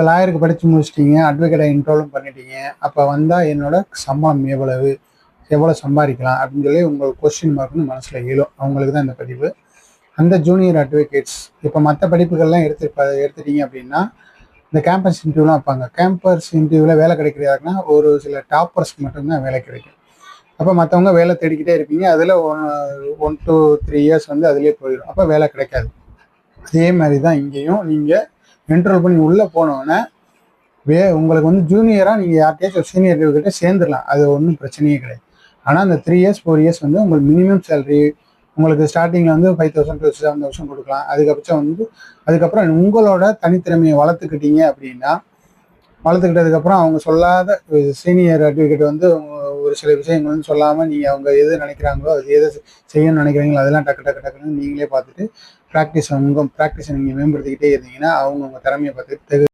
இப்போ லாயருக்கு படித்து முடிச்சிட்டீங்க அட்வொகேட்டை இன்ட்ரோலும் பண்ணிட்டீங்க அப்போ வந்தால் என்னோட சம்பளம் எவ்வளவு எவ்வளோ சம்பாதிக்கலாம் அப்படின்னு சொல்லி உங்களுக்கு கொஸ்டின் மார்க்னு மனசில் எழும். அவங்களுக்கு தான் இந்த பதிவு. அந்த ஜூனியர் அட்வொகேட்ஸ் இப்போ மற்ற படிப்புகள்லாம் எடுத்து எடுத்துட்டீங்க அப்படின்னா இந்த கேம்பஸ் இன்டர்வியூலாம் வைப்பாங்க. கேம்பஸ் இன்டர்வியூவில் வேலை கிடைக்கிறாருன்னா ஒரு சில டாப்பர்ஸ்க்கு மட்டும்தான் வேலை கிடைக்கும். அப்போ மற்றவங்க வேலை தேடிக்கிட்டே இருப்பீங்க. அதில் one one two three years வந்து அதிலே போயிடும். அப்போ வேலை கிடைக்காது. அதே மாதிரி தான் இங்கேயும் நீங்கள் என்ட்ரோல் பண்ணி உள்ளே போனோன்னே வே உங்களுக்கு வந்து ஜூனியராக நீங்கள் யார்கிட்டயாச்சும் சீனியர் கிட்ட சேர்ந்துடலாம். அது ஒன்றும் பிரச்சனையே கிடையாது. ஆனால் அந்த த்ரீ இயர்ஸ் ஃபோர் இயர்ஸ் வந்து உங்களுக்கு மினிமம் சேலரி உங்களுக்கு ஸ்டார்டிங்கில் வந்து five thousand to seven thousand கொடுக்கலாம். அதுக்கப்புறம் வந்து அதுக்கப்புறம் உங்களோட தனித்திறமையை வளர்த்துக்கிட்டீங்க அப்படின்னா வளர்த்துக்கிட்டதுக்கப்புறம் அவங்க சொல்லாத சீனியர் அட்வொகேட் வந்து ஒரு சில விஷயங்கள் வந்து சொல்லாமல் நீங்கள் அவங்க எது நினைக்கிறாங்களோ அது எது செய்யணும்னு நினைக்கிறீங்களோ அதெல்லாம் டக்கு டக்கு டக்குன்னு நீங்களே பார்த்துட்டு ப்ராக்டிஸ் உங்கள் ப்ராக்டிஸை நீங்கள் மேம்படுத்திக்கிட்டே இருந்தீங்கன்னா அவங்க உங்கள் திறமையை பார்த்துட்டு